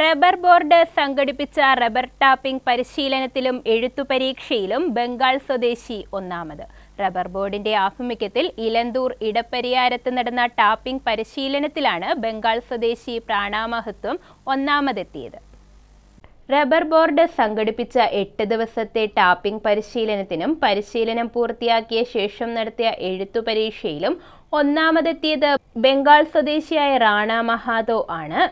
Rubber board സംഘടിപ്പിച്ച rubber tapping പരിശീലനത്തിലും എഴുത്തു പരീക്ഷയിലും ബംഗാൾ സ്വദേശി ഒന്നാമത്. റബ്ബർ ബോർഡിന്റെ ആഭിമുഖ്യത്തിൽ ഇലന്തൂർ ഇടപ്പരിയാരത്ത് നടന്ന ടാപ്പിംഗ് പരിശീലനത്തിലാണ് ബംഗാൾ സ്വദേശി പ്രാണാമഹത്വം ഒന്നാമതെത്തിയത്. റബ്ബർ ബോർഡ് സംഘടിപ്പിച്ച എട്ട് ദിവസത്തെ ടാപ്പിംഗ് പരിശീലനത്തിനും പരിശീലനം പൂർത്തിയാക്കിയ ശേഷം നടത്തിയ എഴുത്തു പരീക്ഷയിലും ഒന്നാമതെത്തിയത് ബംഗാൾ സ്വദേശിയായ റാണ മഹാതോ ആണ്.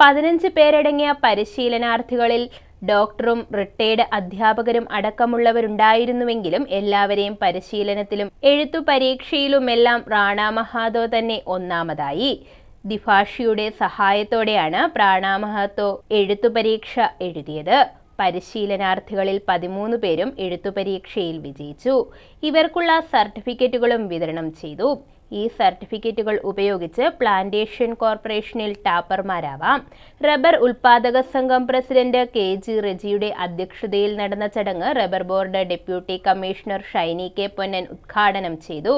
പതിനഞ്ച് പേരടങ്ങിയ പരിശീലനാർത്ഥികളിൽ ഡോക്ടറും റിട്ടയർഡ് അധ്യാപകരും അടക്കമുള്ളവരുണ്ടായിരുന്നുവെങ്കിലും എല്ലാവരെയും പരിശീലനത്തിലും എഴുത്തു പരീക്ഷയിലുമെല്ലാം റാണ മഹാതോ തന്നെ ഒന്നാമതായി. ദിഭാഷിയുടെ സഹായത്തോടെയാണ് പ്രാണാമഹത്തോ എഴുത്തു പരീക്ഷ എഴുതിയത്. പരിശീലനാർത്ഥികളിൽ പതിമൂന്ന് പേരും എഴുത്തുപരീക്ഷയിൽ വിജയിച്ചു. ഇവർക്കുള്ള സർട്ടിഫിക്കറ്റുകളും വിതരണം ചെയ്തു. ഈ സർട്ടിഫിക്കറ്റുകൾ ഉപയോഗിച്ച് പ്ലാന്റേഷൻ കോർപ്പറേഷനിൽ ടാപ്പർമാരാവാം. റബ്ബർ ഉൽപാദക സംഘം പ്രസിഡന്റ് കെ ജി റെജിയുടെ അധ്യക്ഷതയിൽ നടന്ന ചടങ്ങ് rubber board deputy commissioner Shiny K Ponnan ഉദ്ഘാടനം ചെയ്തു.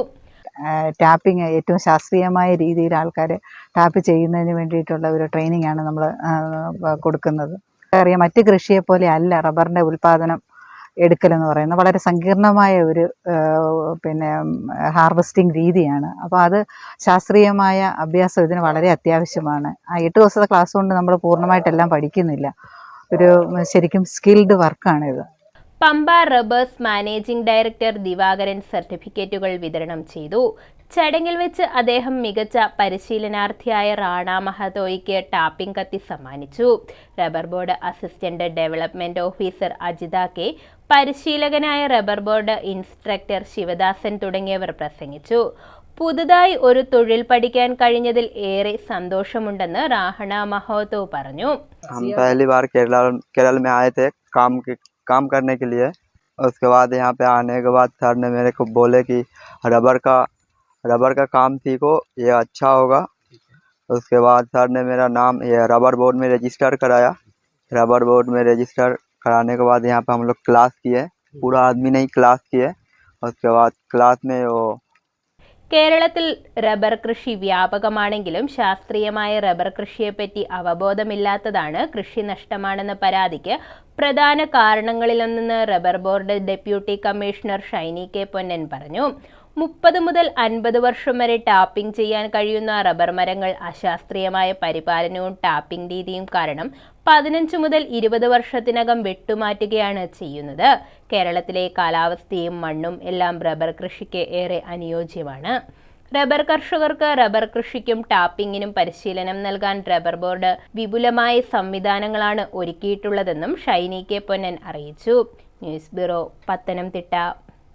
ടാപ്പിംഗ് ഏറ്റവും ശാസ്ത്രീയമായ രീതിയിൽ ആൾക്കാർ ടാപ്പ് ചെയ്യുന്നതിന് വേണ്ടിയിട്ടുള്ള ഒരു ട്രെയിനിങ് ആണ് നമ്മൾ കൊടുക്കുന്നത്. അറിയാം മറ്റ് കൃഷിയെ പോലെ അല്ല റബ്ബറിന്റെ ഉൽപ്പാദനം എടുക്കലെന്ന് പറയുന്നത്. വളരെ സങ്കീർണമായ ഒരു പിന്നെ ഹാർവസ്റ്റിംഗ് രീതിയാണ്. അപ്പോൾ അത് ശാസ്ത്രീയമായ അഭ്യാസം ഇതിന് വളരെ അത്യാവശ്യമാണ്. ആ എട്ട് ദിവസത്തെ ക്ലാസ് കൊണ്ട് നമ്മൾ പൂർണമായിട്ടെല്ലാം പഠിക്കുന്നില്ല. ഒരു ശരിക്കും skilled വർക്കാണിത് Pampa rubbers managing director Divakaran സർട്ടിഫിക്കറ്റുകൾ വിതരണം ചെയ്തു. ചടങ്ങിൽ വെച്ച് അദ്ദേഹം മികച്ച പരിശീലനാർത്ഥിയായ റാണ മഹതോയ്ക്ക് ടാപ്പിംഗ് കത്തി സമ്മാനിച്ചു. Rubber board assistant development officer Ajitha K പരിശീലകനായ റബ്ബർ ബോർഡ് ഇൻസ്ട്രക്ടർ ശിവദാസൻ തുടങ്ങിയവർ പ്രസംഗിച്ചു. പുതുതായി ഒരു തൊഴിൽ പഠിക്കാൻ കഴിഞ്ഞതിൽ ഏറെ സന്തോഷമുണ്ടെന്ന് റാഹണ മഹോതോ പറഞ്ഞു. കേരള काम करने के लिए। उसके बाद यहाँ पे आने के बाद सर ने मेरे को बोले कि रबर का रबर का काम सीखो, ये अच्छा होगा। उसके बाद सर ने मेरा नाम, ये रबर बोर्ड में रजिस्टर कराया। रबर बोर्ड में रजिस्टर कराने के बाद यहाँ पे हम लोग क्लास किए। पूरा आदमी नहीं क्लास किए। उसके बाद क्लास में वो കേരളത്തിൽ റബ്ബർ കൃഷി വ്യാപകമാണെങ്കിലും ശാസ്ത്രീയമായ റബ്ബർ കൃഷിയെപ്പറ്റി അവബോധമില്ലാത്തതാണ് കൃഷി നഷ്ടമാണെന്ന പരാതിക്ക് പ്രധാന കാരണങ്ങളിലൊന്നെന്ന് rubber board deputy commissioner Shiny K Ponnan പറഞ്ഞു. മുപ്പത് മുതൽ അൻപത് വർഷം വരെ ടാപ്പിംഗ് ചെയ്യാൻ കഴിയുന്ന റബ്ബർ മരങ്ങൾ അശാസ്ത്രീയമായ പരിപാലനവും ടാപ്പിംഗ് രീതിയും കാരണം പതിനഞ്ച് മുതൽ ഇരുപത് വർഷത്തിനകം വെട്ടുമാറ്റുകയാണ് ചെയ്യുന്നത്. കേരളത്തിലെ കാലാവസ്ഥയും മണ്ണും എല്ലാം റബ്ബർ കൃഷിക്ക് ഏറെ അനുയോജ്യമാണ്. റബ്ബർ കർഷകർക്ക് റബ്ബർ കൃഷിക്കും ടാപ്പിങ്ങിനും പരിശീലനം നൽകാൻ റബ്ബർ ബോർഡ് വിപുലമായ സംവിധാനങ്ങളാണ് ഒരുക്കിയിട്ടുള്ളതെന്നും ഷൈനി കെ പൊന്നൻ അറിയിച്ചു. News bureau Pathanamthitta.